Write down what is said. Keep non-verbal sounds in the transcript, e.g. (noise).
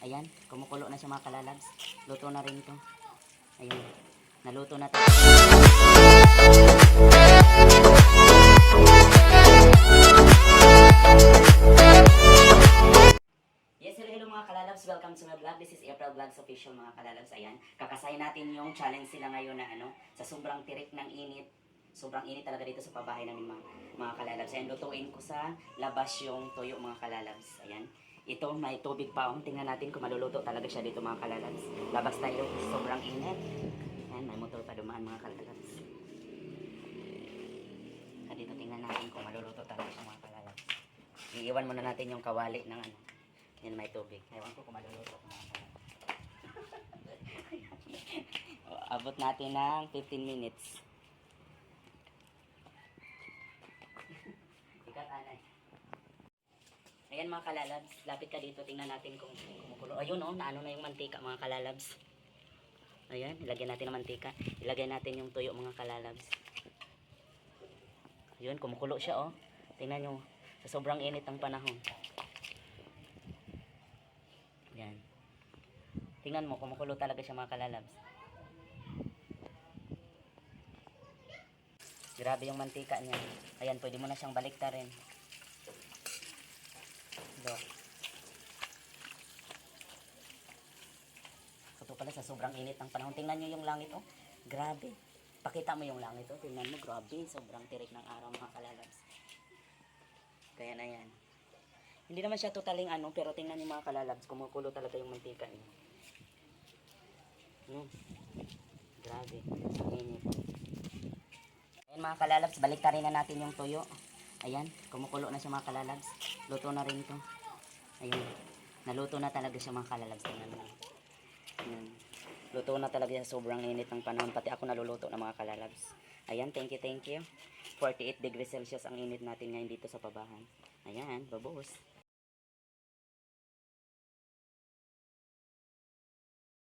Ayan, kumukulo na siya mga kalalabs. Luto na rin to. Ayan, naluto na to. Yes, hello, hello mga kalalabs. Welcome to my vlog. This is April Vlogs Official mga kalalabs. Ayan, kakasay natin yung challenge sila ngayon na ano, sa sobrang tirik ng init. Sobrang init talaga dito sa pabahay namin mga, mga kalalabs. Ayan, lutuin ko sa labas yung toyo mga kalalabs. Ayan. Ito, may tubig pa. oh. Tingnan natin kung maluluto talaga siya dito mga kalalabs. Labas tayo, sobrang init. Ayan, may motor pa dumaan mga kalalabs. Sa dito tingnan natin kung maluluto talaga siya mga kalalabs. Iiwan muna natin yung kawali ng ano. Yan may tubig. Ewan ko kung maluluto mga kalalabs. (laughs) Abot natin ng 15 minutes. Ayan mga kalalabs, lapit ka dito, tingnan natin kung kumukulo. Ayun oh, naano na yung mantika mga kalalabs. Ayan, ilagyan natin ng mantika. Ilagay natin yung tuyo mga kalalabs. Ayun, kumukulo siya oh. Tingnan nyo, sa sobrang init ng panahon. Ayan. Tingnan mo, kumukulo talaga siya mga kalalabs. Grabe yung mantika niya. Ayan, pwede mo na siyang baliktarin. Do. Ito pala sa sobrang init ng panahon. Tingnan nyo yung langit, oh. Grabe. Pakita mo yung langit, oh. Tingnan mo, grabe. Sobrang tirik ng araw, mga kalalabs. Kaya na yan. Hindi naman siya totaling ano, pero tingnan niyo mga kalalabs, kumukulo talaga yung mantika niya. Hmm. Grabe. Ang init. Ayan mga kalalabs, balik na natin yung tuyo. Ayan, kumukulo na siya mga kalalabs. Luto na rin to. Ayan, naluto na talaga siya mga kalalabs. Tingnan mo. Ayan. Luto na talaga siya sobrang init ng panahon. Pati ako naluluto na mga kalalabs. Ayan, thank you, thank you. 48 degrees Celsius ang init natin ngayon dito sa pabahan. Ayan, babos.